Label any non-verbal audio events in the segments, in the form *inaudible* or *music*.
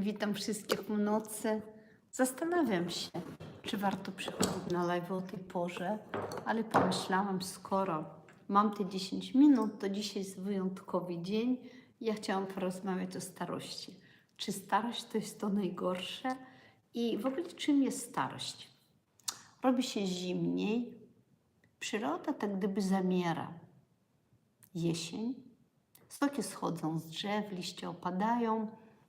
Witam wszystkich w nocy. Zastanawiam się, czy warto przychodzić na live o tej porze, ale pomyślałam, skoro mam te 10 minut, to dzisiaj jest wyjątkowy dzień. Ja chciałam porozmawiać o starości. Czy starość to jest to najgorsze? I w ogóle czym jest starość? Robi się zimniej, przyroda tak gdyby zamiera. Jesień, soki schodzą z drzew, liście opadają,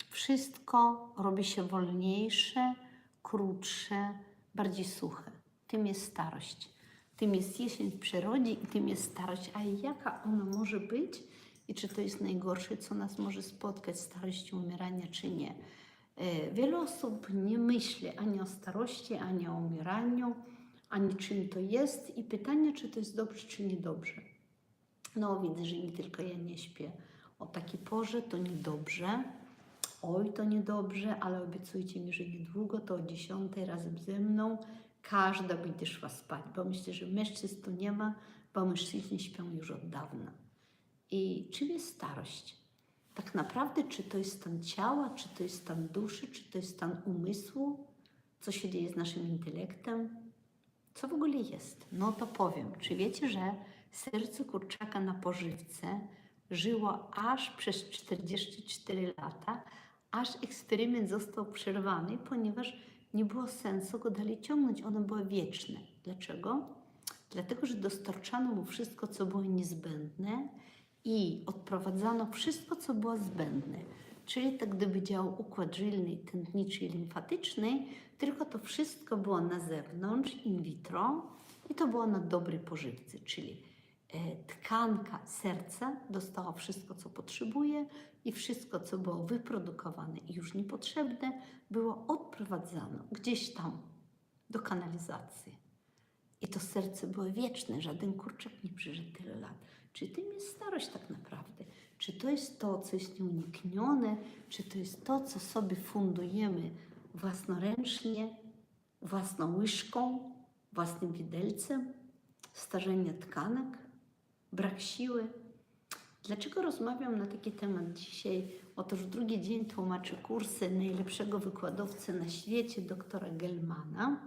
wszystko robi się wolniejsze, krótsze, bardziej suche. Tym jest starość. Tym jest jesień w przyrodzie i tym jest starość. A jaka ona może być i czy to jest najgorsze, co nas może spotkać, starość, umierania, czy nie? E, Wiele osób nie myśli ani o starości, ani o umieraniu, ani czym to jest i pytanie, czy to jest dobrze, czy niedobrze. No, widzę, że nie tylko ja nie śpię o takiej porze, to niedobrze. Oj, to niedobrze, ale obiecujcie mi, że niedługo, to o 10 razem ze mną każda będzie szła spać, bo myślę, że mężczyzn tu nie ma, bo mężczyźni śpią już od dawna. I czym jest starość? Tak naprawdę, czy to jest stan ciała, czy to jest stan duszy, czy to jest stan umysłu? Co się dzieje z naszym intelektem? Co w ogóle jest? No to powiem. Czy wiecie, że serce kurczaka na pożywce żyło aż przez 44 lata, aż eksperyment został przerwany, ponieważ nie było sensu go dalej ciągnąć, ono było wieczne. Dlaczego? Dlatego, że dostarczano mu wszystko, co było niezbędne i odprowadzano wszystko, co było zbędne. Czyli tak gdyby działał układ żylny, tętniczy i limfatyczny, tylko to wszystko było na zewnątrz, in vitro i to było na dobrej pożywce, czyli tkanka serca dostała wszystko, co potrzebuje i wszystko, co było wyprodukowane i już niepotrzebne, było odprowadzane gdzieś tam do kanalizacji. I to serce było wieczne, żaden kurczak nie przeżył tyle lat. Czy tym jest starość tak naprawdę? Czy to jest to, co jest nieuniknione? Czy to jest to, co sobie fundujemy własnoręcznie, własną łyżką, własnym widelcem? Starzenie tkanek? Brak siły? Dlaczego rozmawiam na taki temat dzisiaj? Otóż drugi dzień tłumaczę kursy najlepszego wykładowcy na świecie, doktora Gelmana.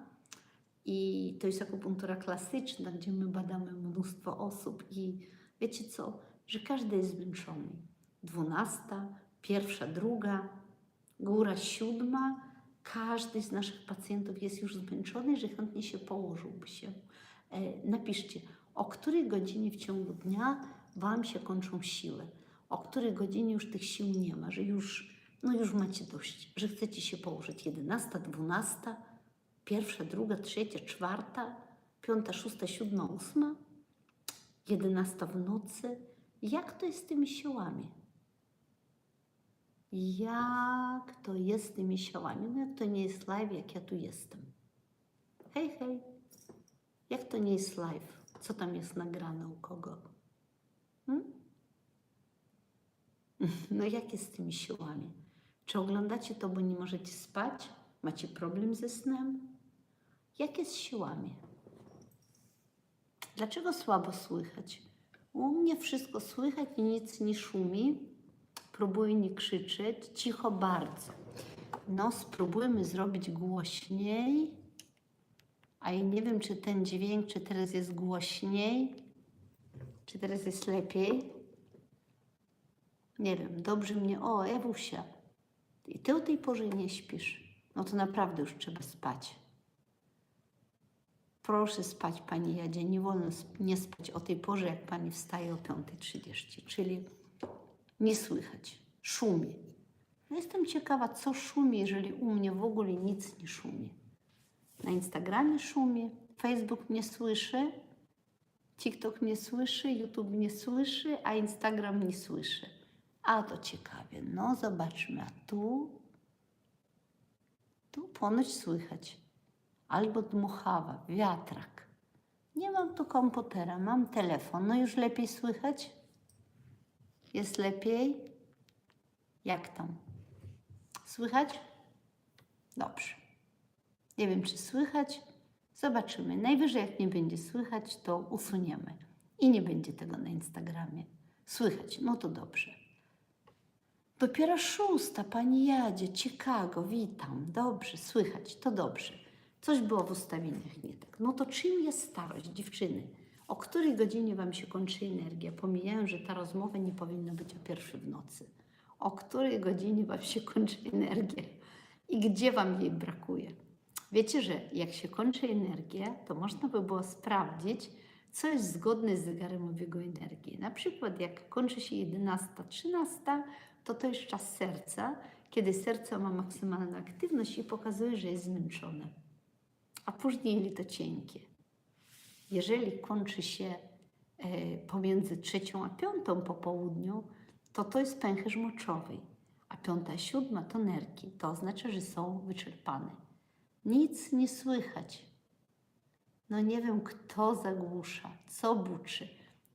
I to jest akupunktura klasyczna, gdzie my badamy mnóstwo osób i wiecie co, że każdy jest zmęczony. Dwunasta, pierwsza, druga, góra siódma, każdy z naszych pacjentów jest już zmęczony, że chętnie się położyłby się. E, napiszcie, o której godzinie w ciągu dnia Wam się kończą siły, o której godzinie już tych sił nie ma, że już, no już macie dość, że chcecie się położyć. Jedenasta, dwunasta, pierwsza, druga, trzecia, czwarta, piąta, szósta, siódma, ósma, jedenasta w nocy. Jak to jest z tymi siłami? Jak to jest z tymi siłami? No jak to nie jest live, jak ja tu jestem? Hej, hej. Jak to nie jest live? Co tam jest nagrane u kogo? Hmm? *laughs* No jak jest z tymi siłami? Czy oglądacie to, bo nie możecie spać? Macie problem ze snem? Jak jest z siłami? Dlaczego słabo słychać? U mnie wszystko słychać i nic nie szumi. Próbuję nie krzyczeć, cicho bardzo. No, spróbujmy zrobić głośniej. A ja nie wiem, czy ten dźwięk, czy teraz jest głośniej, czy teraz jest lepiej. Nie wiem, dobrze mnie. O, Ewusia, i ty o tej porze nie śpisz. No to naprawdę już trzeba spać. Proszę spać, Pani Jadzie. Nie wolno nie spać o tej porze, jak Pani wstaje o 5.30, czyli nie słychać. Szumie. Ja Jestem ciekawa, co szumi, jeżeli u mnie w ogóle nic nie szumi. Na Instagramie szumie, Facebook mnie słyszy, TikTok mnie słyszy, YouTube mnie słyszy, a Instagram nie słyszy. A to ciekawie. No, zobaczmy. A tu, tu ponoć słychać. Albo dmuchawa, wiatrak. Nie mam tu komputera, mam telefon. No już lepiej słychać? Jest lepiej? Jak tam? Słychać? Dobrze. Nie wiem, czy słychać. Zobaczymy. Najwyżej, jak nie będzie słychać, to usuniemy. I nie będzie tego na Instagramie. Słychać, no to dobrze. Dopiero szósta, pani Jadzie, Chicago, witam. Dobrze, słychać, to dobrze. Coś było w ustawieniach nie tak. No to czym jest starość, dziewczyny? O której godzinie wam się kończy energia? Pomijając, że ta rozmowa nie powinna być o pierwszej w nocy. O której godzinie wam się kończy energia? I gdzie wam jej brakuje? Wiecie, że jak się kończy energia, to można by było sprawdzić, co jest zgodne z zegarem obiegu energii. Na przykład jak kończy się 11-13, to to jest czas serca, kiedy serce ma maksymalną aktywność i pokazuje, że jest zmęczone. A później ili to cienkie. Jeżeli kończy się e, pomiędzy trzecią a piątą po południu, to to jest pęcherz moczowy, a piąta, siódma to nerki. To oznacza, że są wyczerpane. Nic nie słychać. No nie wiem, kto zagłusza, co buczy.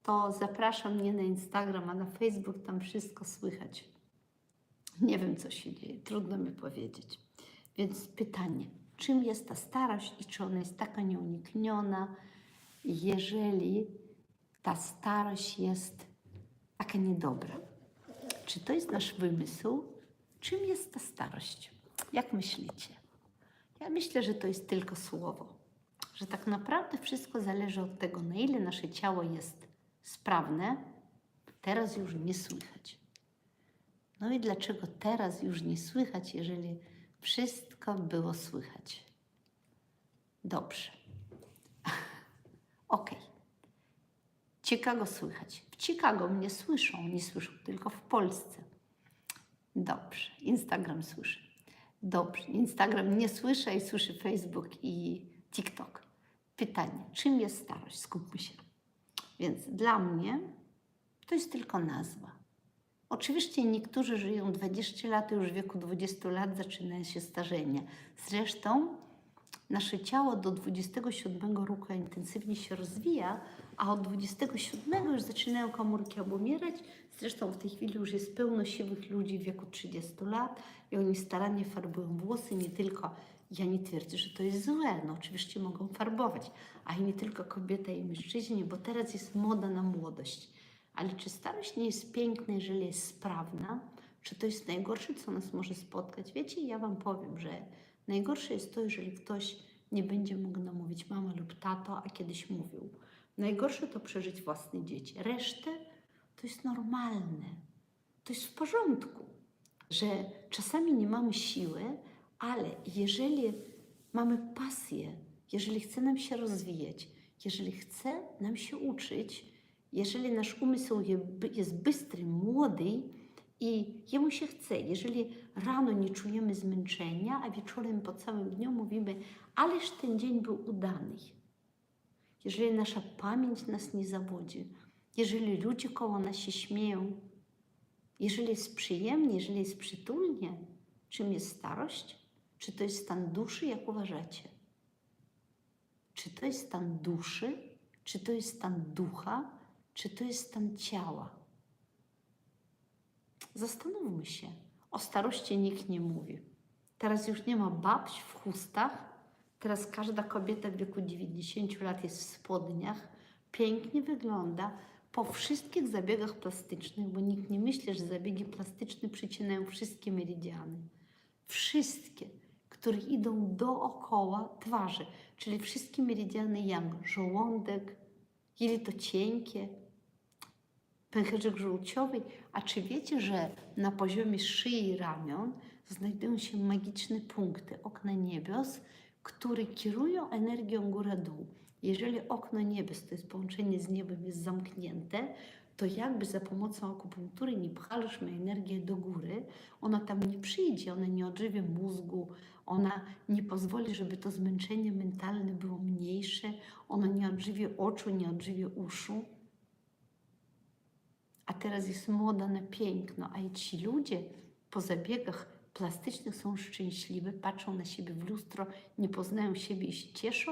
To zapraszam mnie na Instagram, a na Facebook tam wszystko słychać. Nie wiem, co się dzieje, trudno mi powiedzieć. Więc pytanie, czym jest ta starość i czy ona jest taka nieunikniona, jeżeli ta starość jest taka niedobra? Czy to jest nasz wymysł? Czym jest ta starość? Jak myślicie? Ja myślę, że to jest tylko słowo. Że tak naprawdę wszystko zależy od tego, na ile nasze ciało jest sprawne. Teraz już nie słychać. No i dlaczego teraz już nie słychać, jeżeli wszystko było słychać? Dobrze. *laughs* Ok. Chicago słychać. W Chicago mnie słyszą, nie słyszą tylko w Polsce. Dobrze. Instagram słyszy. Dobrze. Instagram nie słyszę i słyszy Facebook i TikTok. Pytanie, czym jest starość? Skupmy się. Więc dla mnie to jest tylko nazwa. Oczywiście niektórzy żyją 20 lat, już w wieku 20 lat zaczyna się starzenie. Zresztą nasze ciało do 27 roku intensywnie się rozwija, a od 27 już zaczynają komórki obumierać. Zresztą w tej chwili już jest pełno siwych ludzi w wieku 30 lat i oni starannie farbują włosy, nie tylko ja nie twierdzę, że to jest złe, no oczywiście mogą farbować, a nie tylko kobieta i mężczyźni, bo teraz jest moda na młodość. Ale czy starość nie jest piękna, jeżeli jest sprawna? Czy to jest najgorsze, co nas może spotkać? Wiecie, ja Wam powiem, że najgorsze jest to, jeżeli ktoś nie będzie mógł namówić mama lub tato, a kiedyś mówił. Najgorsze to przeżyć własne dzieci. Resztę to jest normalne. To jest w porządku, że czasami nie mamy siły, ale jeżeli mamy pasję, jeżeli chce nam się rozwijać, jeżeli chce nam się uczyć, jeżeli nasz umysł je- jest bystry, młody i jemu się chce, jeżeli rano nie czujemy zmęczenia, a wieczorem po całym dniu mówimy, ależ ten dzień był udany. Jeżeli nasza pamięć nas nie zawodzi, jeżeli ludzie koło nas się śmieją, jeżeli jest przyjemnie, jeżeli jest przytulnie, czym jest starość? Czy to jest stan duszy, jak uważacie? Czy to jest stan duszy? Czy to jest stan ducha? Czy to jest stan ciała? Zastanówmy się. O starości nikt nie mówi. Teraz już nie ma babć w chustach. Teraz każda kobieta w wieku 90 lat jest w spodniach. Pięknie wygląda po wszystkich zabiegach plastycznych, bo nikt nie myśli, że zabiegi plastyczne przycinają wszystkie meridiany. Wszystkie, które idą dookoła twarzy, czyli wszystkie meridiany yang, żołądek, jelito cienkie, pęcherzyk żółciowy. A czy wiecie, że na poziomie szyi i ramion znajdują się magiczne punkty, okna niebios, które kierują energią góra-dół? Jeżeli okno niebios, to jest połączenie z niebem, jest zamknięte, to jakby za pomocą akupunktury nie pchaliśmy energię do góry, ona tam nie przyjdzie, ona nie odżywi mózgu, ona nie pozwoli, żeby to zmęczenie mentalne było mniejsze, ona nie odżywi oczu, nie odżywi uszu. A teraz jest moda na piękno, a ci ludzie po zabiegach plastycznych są szczęśliwi, patrzą na siebie w lustro, nie poznają siebie i się cieszą.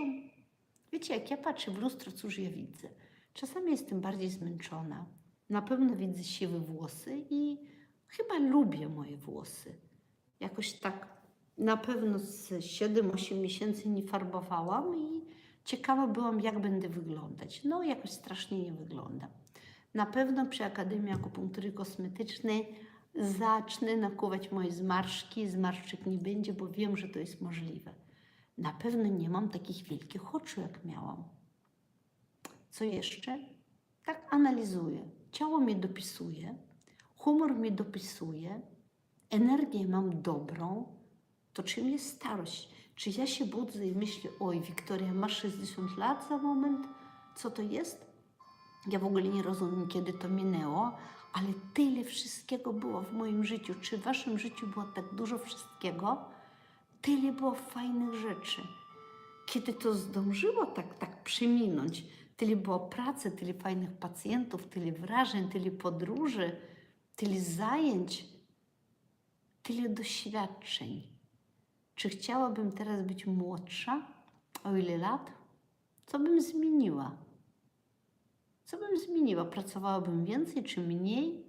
Wiecie, jak ja patrzę w lustro, cóż ja widzę? Czasami jestem bardziej zmęczona. Na pewno widzę siwe włosy i chyba lubię moje włosy. Jakoś tak na pewno z 7-8 miesięcy nie farbowałam i ciekawa byłam, jak będę wyglądać. No, jakoś strasznie nie wyglądam. Na pewno przy Akademii Akupunktury Kosmetycznej zacznę nakuwać moje zmarszki, zmarszczek nie będzie, bo wiem, że to jest możliwe. Na pewno nie mam takich wielkich oczu, jak miałam. Co jeszcze? Tak analizuję. Ciało mnie dopisuje, humor mnie dopisuje, energię mam dobrą. To czym jest starość? Czy ja się budzę i myślę, oj, Wiktoria, masz 60 lat za moment? Co to jest? Ja w ogóle nie rozumiem, kiedy to minęło, ale tyle wszystkiego było w moim życiu. Czy w waszym życiu było tak dużo wszystkiego? Tyle było fajnych rzeczy. Kiedy to zdążyło tak, tak przeminąć, tyle było pracy, tyle fajnych pacjentów, tyle wrażeń, tyle podróży, tyle zajęć, tyle doświadczeń. Czy chciałabym teraz być młodsza? O ile lat? Co bym zmieniła? Co bym zmieniła? Pracowałabym więcej czy mniej?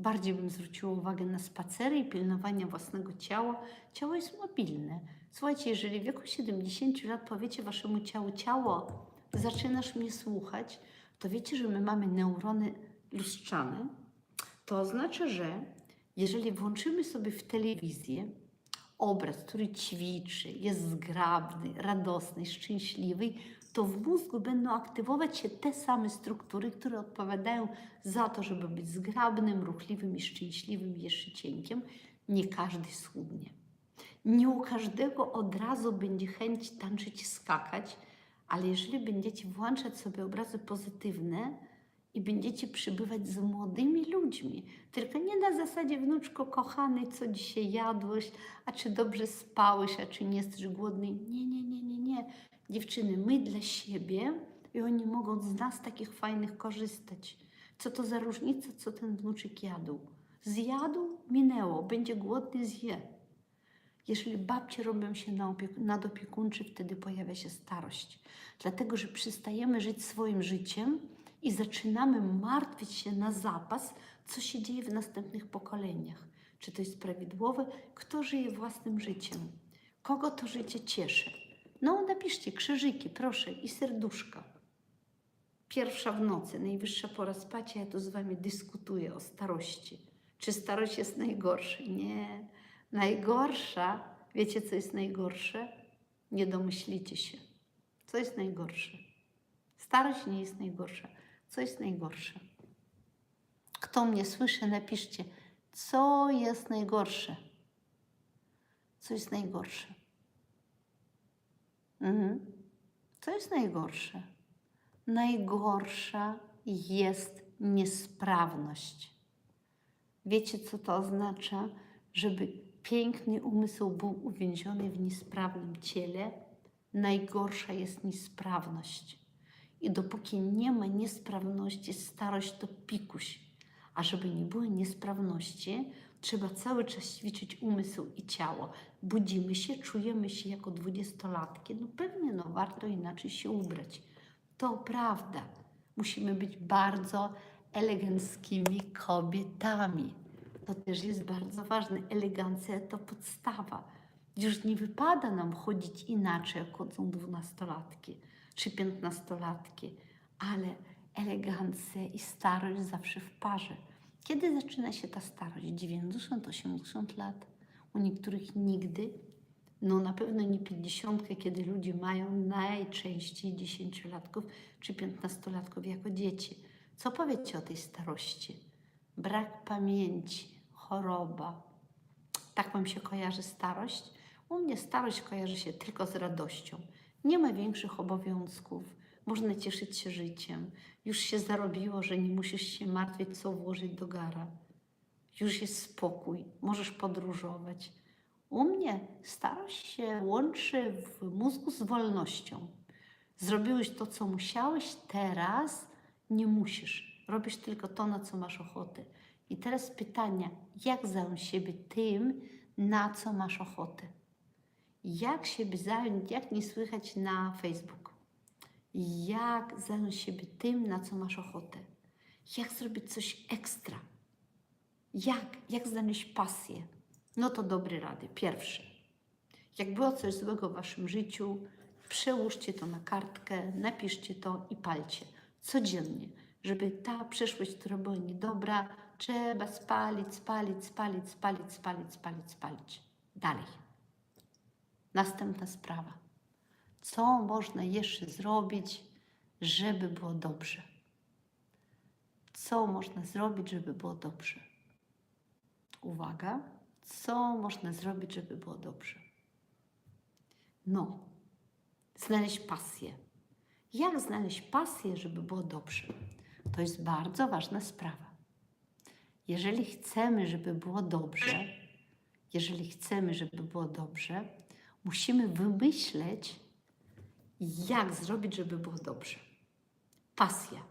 Bardziej bym zwróciła uwagę na spacery i pilnowanie własnego ciała. Ciało jest mobilne. Słuchajcie, jeżeli w wieku 70 lat powiecie waszemu ciału, ciało, zaczynasz mnie słuchać, to wiecie, że my mamy neurony lustrzane. To oznacza, że jeżeli włączymy sobie w telewizję obraz, który ćwiczy, jest zgrabny, radosny, szczęśliwy, to w mózgu będą aktywować się te same struktury, które odpowiadają za to, żeby być zgrabnym, ruchliwym i szczęśliwym, i jeszcze cienkiem. Nie każdy schudnie. Nie u każdego od razu będzie chęć tańczyć, skakać, ale jeżeli będziecie włączać sobie obrazy pozytywne i będziecie przybywać z młodymi ludźmi, tylko nie na zasadzie wnuczko kochany, co dzisiaj jadłeś, a czy dobrze spałeś, a czy nie jesteś głodny. Nie, nie, nie, nie, nie. Dziewczyny, my dla siebie i oni mogą z nas takich fajnych korzystać. Co to za różnica, co ten wnuczek jadł? Zjadł, minęło, będzie głodny, zje. Jeżeli babcie robią się nadopiekuńczy, wtedy pojawia się starość. Dlatego, że przystajemy żyć swoim życiem i zaczynamy martwić się na zapas, co się dzieje w następnych pokoleniach. Czy to jest prawidłowe? Kto żyje własnym życiem? Kogo to życie cieszy? No, napiszcie krzyżyki, proszę, i serduszka. Pierwsza w nocy, najwyższa pora spać, ja tu z wami dyskutuję o starości. Czy starość jest najgorsza? Nie. Najgorsza, wiecie co jest najgorsze? Nie domyślicie się. Co jest najgorsze? Starość nie jest najgorsza. Co jest najgorsze? Kto mnie słyszy, napiszcie, co jest najgorsze? Co jest najgorsze? Mhm. Co jest najgorsze? Najgorsza jest niesprawność. Wiecie, co to oznacza? Żeby piękny umysł był uwięziony w niesprawnym ciele, najgorsza jest niesprawność. I dopóki nie ma niesprawności, starość to pikuś. A żeby nie było niesprawności, trzeba cały czas ćwiczyć umysł i ciało. Budzimy się, czujemy się jako dwudziestolatki. No pewnie, no warto inaczej się ubrać. To prawda. Musimy być bardzo eleganckimi kobietami. To też jest bardzo ważne. Elegancja to podstawa. Już nie wypada nam chodzić inaczej, jak chodzą dwunastolatki czy piętnastolatki, ale elegancja i starość zawsze w parze. Kiedy zaczyna się ta starość? 90-80 lat? U niektórych nigdy. No na pewno nie 50, kiedy ludzie mają najczęściej 10-latków czy 15-latków jako dzieci. Co powiecie o tej starości? Brak pamięci, choroba. Tak wam się kojarzy starość? U mnie starość kojarzy się tylko z radością. Nie ma większych obowiązków. Można cieszyć się życiem. Już się zarobiło, że nie musisz się martwić, co włożyć do gara. Już jest spokój, możesz podróżować. U mnie starość się łączy w mózgu z wolnością. Zrobiłeś to, co musiałeś, teraz nie musisz. Robisz tylko to, na co masz ochotę. I teraz pytania, jak zająć siebie tym, na co masz ochotę? Jak siebie zająć, jak nie słychać na Facebook? Jak zająć siebie tym, na co masz ochotę? Jak zrobić coś ekstra? Jak? Jak znaleźć pasję? No to dobre rady. Pierwsze. Jak było coś złego w waszym życiu, przełóżcie to na kartkę, napiszcie to i palcie. Codziennie, żeby ta przeszłość, która była niedobra, Trzeba spalić, spalić, spalić, spalić, spalić, spalić, spalić. Dalej. Następna sprawa. Co można jeszcze zrobić, żeby było dobrze? Co można zrobić, żeby było dobrze? Uwaga, co można zrobić, żeby było dobrze? No, znaleźć pasję. Jak znaleźć pasję, żeby było dobrze? To jest bardzo ważna sprawa. Jeżeli chcemy, żeby było dobrze, jeżeli chcemy, żeby było dobrze, musimy wymyśleć, jak zrobić, żeby było dobrze. Pasja.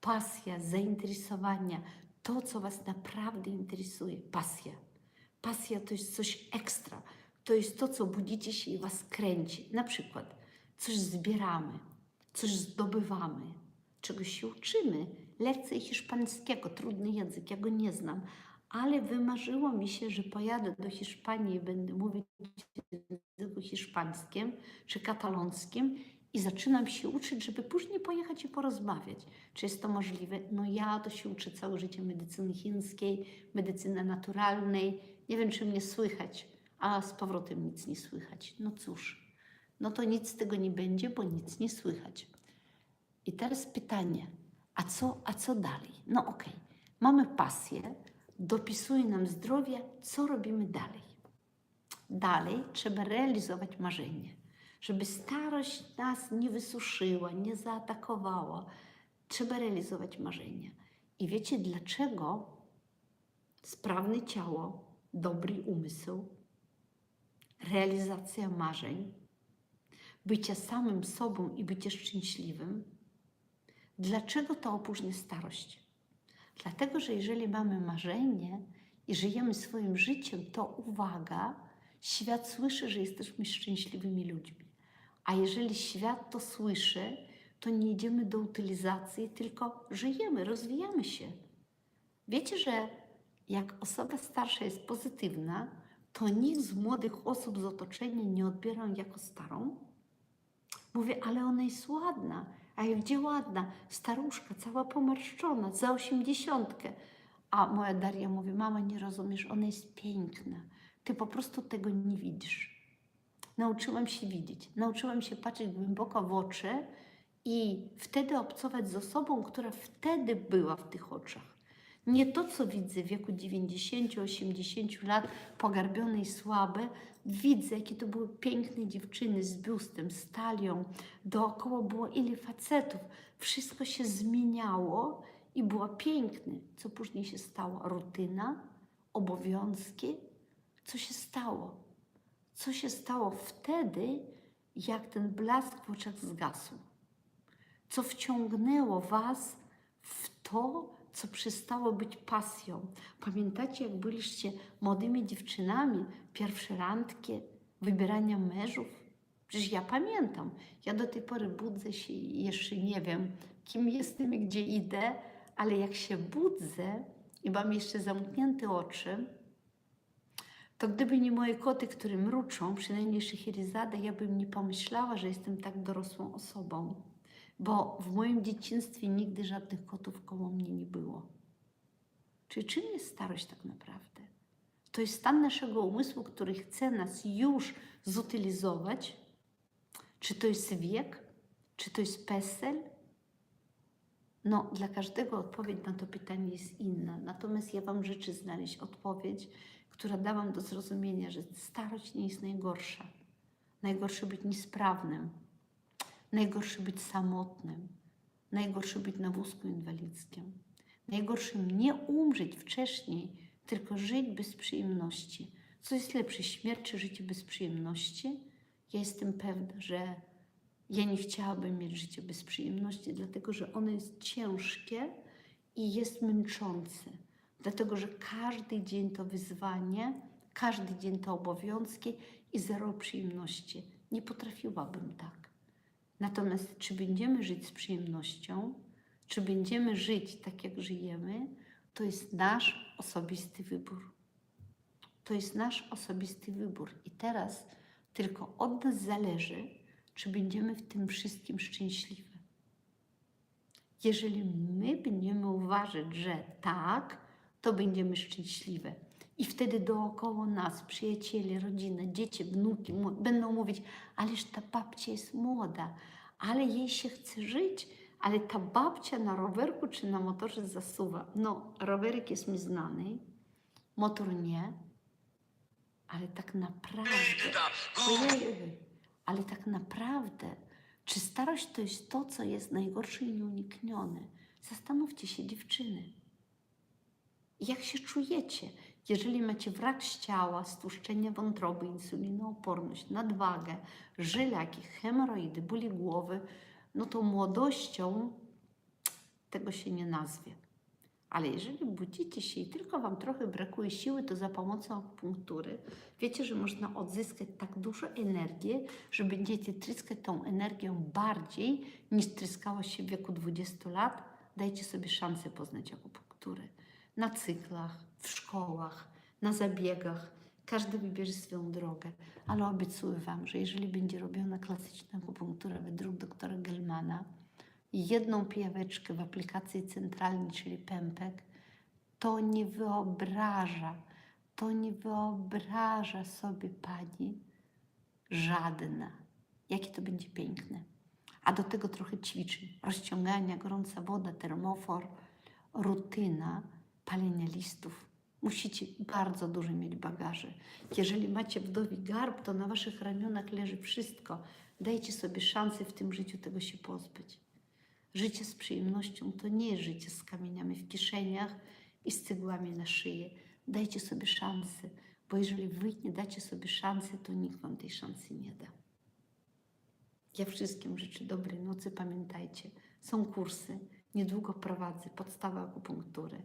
Pasja, zainteresowania, to, co Was naprawdę interesuje. Pasja. Pasja to jest coś ekstra. To jest to, co budzicie się i Was kręci. Na przykład coś zbieramy, coś zdobywamy, czegoś się uczymy. Lekcje hiszpańskiego, trudny język, ja go nie znam, ale wymarzyło mi się, że pojadę do Hiszpanii i będę mówić języku hiszpańskim czy katalonskim i zaczynam się uczyć, żeby później pojechać i porozmawiać. Czy jest to możliwe? No ja to się uczę całe życie medycyny chińskiej, medycyny naturalnej. Nie wiem, czy mnie słychać, a z powrotem nic nie słychać. No cóż, no to nic z tego nie będzie, bo nic nie słychać. I teraz pytanie, a co, a co dalej? No okej, mamy pasję, dopisuje nam zdrowie, co robimy dalej? Dalej trzeba realizować marzenie, żeby starość nas nie wysuszyła, nie zaatakowała. Trzeba realizować marzenia. I wiecie dlaczego sprawne ciało, dobry umysł, realizacja marzeń, bycie samym sobą i bycie szczęśliwym, dlaczego to opóźnia starość? Dlatego, że jeżeli mamy marzenie i żyjemy swoim życiem, to uwaga, świat słyszy, że jesteśmy szczęśliwymi ludźmi. A jeżeli świat to słyszy, to nie idziemy do utylizacji, tylko żyjemy, rozwijamy się. Wiecie, że jak osoba starsza jest pozytywna, to nikt z młodych osób z otoczenia nie odbiera ją jako starą. Mówię, ale ona jest ładna. A gdzie ładna? Staruszka, cała pomarszczona, za osiemdziesiątkę. A moja Daria mówi, mama, nie rozumiesz, ona jest piękna. Ty po prostu tego nie widzisz. Nauczyłam się widzieć, nauczyłam się patrzeć głęboko w oczy i wtedy obcować z osobą, która wtedy była w tych oczach. Nie to, co widzę w wieku 90-80 lat, pogarbione i słabe. Widzę, jakie to były piękne dziewczyny z biustem, z talią. Dookoła było ile facetów. Wszystko się zmieniało i było piękne. Co później się stało? Rutyna, obowiązki. Co się stało? Co się stało wtedy, jak ten blask w oczach zgasł? Co wciągnęło Was w to, co przestało być pasją. Pamiętacie, jak byliście młodymi dziewczynami, pierwsze randki, wybierania mężów? Przecież ja pamiętam. Ja do tej pory budzę się i jeszcze nie wiem, kim jestem i gdzie idę, ale jak się budzę i mam jeszcze zamknięte oczy, to gdyby nie moje koty, które mruczą, przynajmniej Szeherizada, ja bym nie pomyślała, że jestem tak dorosłą osobą bo w moim dzieciństwie nigdy żadnych kotów koło mnie nie było. Czyli czym jest starość tak naprawdę? To jest stan naszego umysłu, który chce nas już zutylizować. Czy to jest wiek? Czy to jest PESEL? No, dla każdego odpowiedź na to pytanie jest inna. Natomiast ja Wam życzę znaleźć odpowiedź, która da Wam do zrozumienia, że starość nie jest najgorsza. Najgorsze być niesprawnym, Najgorsze być samotnym, najgorsze być na wózku inwalidzkim. Najgorszym nie umrzeć wcześniej, tylko żyć bez przyjemności. Co jest lepsze, śmierć czy życie bez przyjemności? Ja jestem pewna, że ja nie chciałabym mieć życie bez przyjemności, dlatego że ono jest ciężkie i jest męczące. Dlatego, że każdy dzień to wyzwanie, każdy dzień to obowiązki i zero przyjemności. Nie potrafiłabym tak. Natomiast czy będziemy żyć z przyjemnością, czy będziemy żyć tak, jak żyjemy, to jest nasz osobisty wybór. To jest nasz osobisty wybór. I teraz tylko od nas zależy, czy będziemy w tym wszystkim szczęśliwi. Jeżeli my będziemy uważać, że tak, to będziemy szczęśliwe. I wtedy dookoła nas przyjaciele, rodzina, dzieci, wnuki będą mówić, ależ ta babcia jest młoda, ale jej się chce żyć, ale ta babcia na rowerku czy na motorze zasuwa. No, rowerek jest mi znany, motor nie, ale tak naprawdę, ojej, ale tak naprawdę, czy starość to jest to, co jest najgorsze i nieuniknione? Zastanówcie się, dziewczyny. Jak się czujecie, jeżeli macie wrak ciała, stłuszczenie wątroby, insulinooporność, nadwagę, żylaki, hemoroidy, bóli głowy, no to młodością tego się nie nazwie. Ale jeżeli budzicie się i tylko Wam trochę brakuje siły, to za pomocą akupunktury wiecie, że można odzyskać tak dużo energii, że będziecie tryskać tą energią bardziej niż tryskało się w wieku 20 lat. Dajcie sobie szansę poznać akupunkturę. Na cyklach, w szkołach, na zabiegach. Każdy wybierze swoją drogę, ale obiecuję Wam, że jeżeli będzie robiona klasyczna akupunktura według doktora Gelmana, jedną pijaweczkę w aplikacji centralnej, czyli pępek, to nie wyobraża, to nie wyobraża sobie pani żadna, jakie to będzie piękne. A do tego trochę ćwiczeń, rozciągania, gorąca woda, termofor, rutyna, palenie listów. Musicie bardzo dużo mieć bagaży. Jeżeli macie wdowi garb, to na waszych ramionach leży wszystko. Dajcie sobie szansę w tym życiu tego się pozbyć. Życie z przyjemnością to nie jest życie z kamieniami w kieszeniach i z cygłami na szyję. Dajcie sobie szansę, bo jeżeli wy nie dacie sobie szansy, to nikt wam tej szansy nie da. Ja wszystkim życzę dobrej nocy. Pamiętajcie, są kursy. Niedługo prowadzę podstawy akupunktury,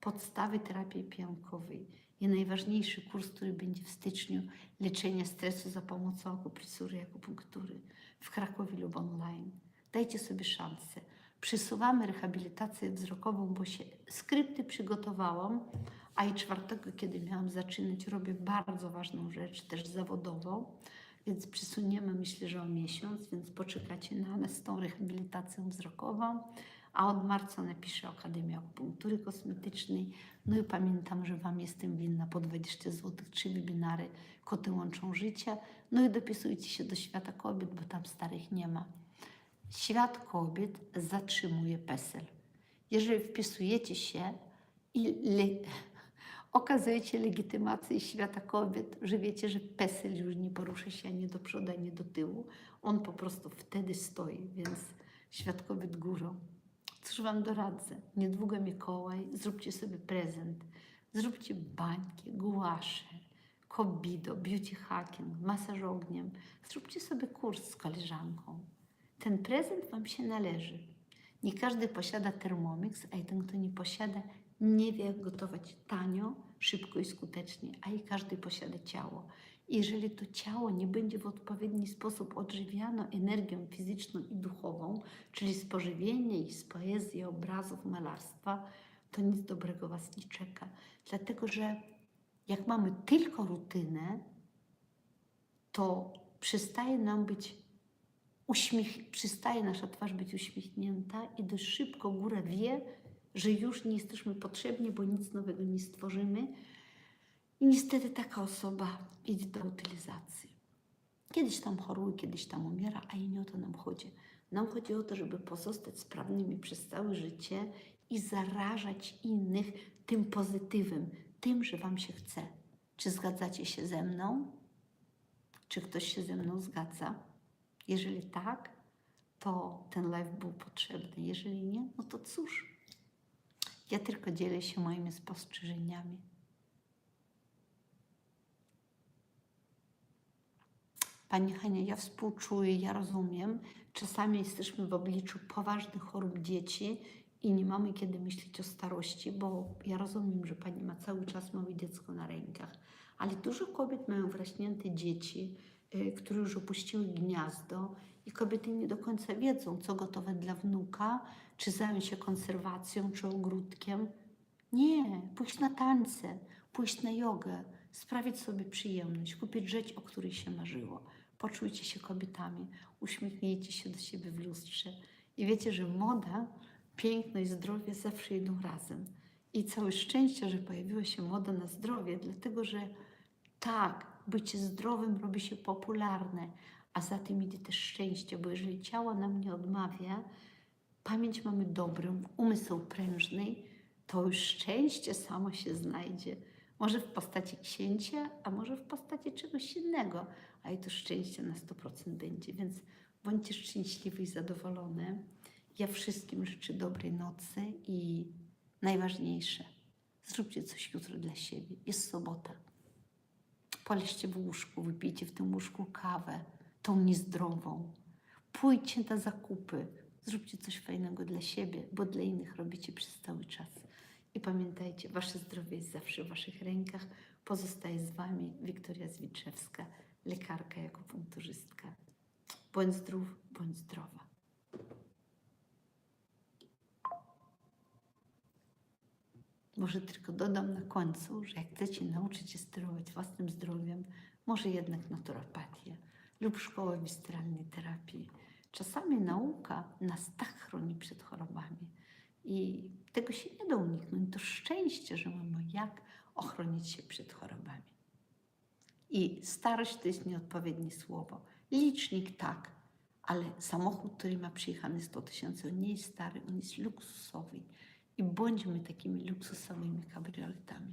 podstawy terapii piankowej i najważniejszy kurs, który będzie w styczniu, leczenie stresu za pomocą akupresury i akupunktury w Krakowie lub online. Dajcie sobie szansę. Przesuwamy rehabilitację wzrokową, bo się skrypty przygotowałam, a i czwartego, kiedy miałam zaczynać, robię bardzo ważną rzecz, też zawodową, więc przesuniemy myślę, że o miesiąc, więc poczekacie na nas z tą rehabilitacją wzrokową, a od marca napiszę Akademię Akupunktury Kosmetycznej. No i pamiętam, że Wam jestem winna po 20 zł, trzy webinary Koty łączą życie. No i dopisujcie się do Świata Kobiet, bo tam starych nie ma. Świat kobiet zatrzymuje PESEL. Jeżeli wpisujecie się i le... okazujecie legitymację świata kobiet, że wiecie, że PESEL już nie porusza się ani do przodu, ani do tyłu, on po prostu wtedy stoi, więc świat kobiet górą. Cóż Wam doradzę? Niedługo Mikołaj, zróbcie sobie prezent. Zróbcie bańki, gułasze, kobido, beauty hacking, masaż ogniem. Zróbcie sobie kurs z koleżanką. Ten prezent Wam się należy. Nie każdy posiada Thermomix, a ten, kto nie posiada, nie wie jak gotować tanio, szybko i skutecznie, a i każdy posiada ciało. Jeżeli to ciało nie będzie w odpowiedni sposób odżywiano energią fizyczną i duchową, czyli z pożywienia i z poezji, obrazów, malarstwa, to nic dobrego Was nie czeka. Dlatego, że jak mamy tylko rutynę, to przestaje nam być uśmiech, przestaje nasza twarz być uśmiechnięta i dość szybko góra wie, że już nie jesteśmy potrzebni, bo nic nowego nie stworzymy. I niestety taka osoba idzie do utylizacji. Kiedyś tam choruje, kiedyś tam umiera, a i nie o to nam chodzi. Nam chodzi o to, żeby pozostać sprawnymi przez całe życie i zarażać innych tym pozytywem, tym, że Wam się chce. Czy zgadzacie się ze mną? Czy ktoś się ze mną zgadza? Jeżeli tak, to ten live był potrzebny. Jeżeli nie, no to cóż. Ja tylko dzielę się moimi spostrzeżeniami. Pani Hania, ja współczuję, ja rozumiem. Czasami jesteśmy w obliczu poważnych chorób dzieci i nie mamy kiedy myśleć o starości, bo ja rozumiem, że Pani ma cały czas małe dziecko na rękach, ale dużo kobiet mają wraśnięte dzieci, y, które już opuściły gniazdo i kobiety nie do końca wiedzą, co gotować dla wnuka, czy zająć się konserwacją, czy ogródkiem. Nie, pójść na tańce, pójść na jogę, sprawić sobie przyjemność, kupić rzecz, o której się marzyło. Poczujcie się kobietami, uśmiechnijcie się do siebie w lustrze i wiecie, że moda, piękno i zdrowie zawsze idą razem. I całe szczęście, że pojawiła się moda na zdrowie, dlatego że tak, bycie zdrowym robi się popularne, a za tym idzie też szczęście, bo jeżeli ciało nam nie odmawia, pamięć mamy dobrą, umysł prężny, to już szczęście samo się znajdzie. Może w postaci księcia, a może w postaci czegoś innego, ale to szczęście na 100% będzie, więc bądźcie szczęśliwi i zadowolone. Ja wszystkim życzę dobrej nocy i najważniejsze, zróbcie coś jutro dla siebie. Jest sobota. Poleżcie w łóżku, wypijcie w tym łóżku kawę, tą niezdrową. Pójdźcie na zakupy, zróbcie coś fajnego dla siebie, bo dla innych robicie przez cały czas. I pamiętajcie, wasze zdrowie jest zawsze w waszych rękach. Pozostaje z wami Wiktoria Zwitrzewska, lekarka jako punkturzystka. Bądź zdrów, bądź zdrowa. Może tylko dodam na końcu, że jak chcecie nauczyć się sterować własnym zdrowiem, może jednak naturopatia lub szkoła wistralnej terapii. Czasami nauka nas tak chroni przed chorobami i tego się nie da uniknąć. To szczęście, że mamy jak ochronić się przed chorobami. I starość to jest nieodpowiednie słowo. Licznik tak, ale samochód, który ma przyjechany 100 tysięcy, on nie jest stary, on jest luksusowy. I bądźmy takimi luksusowymi kabrioletami.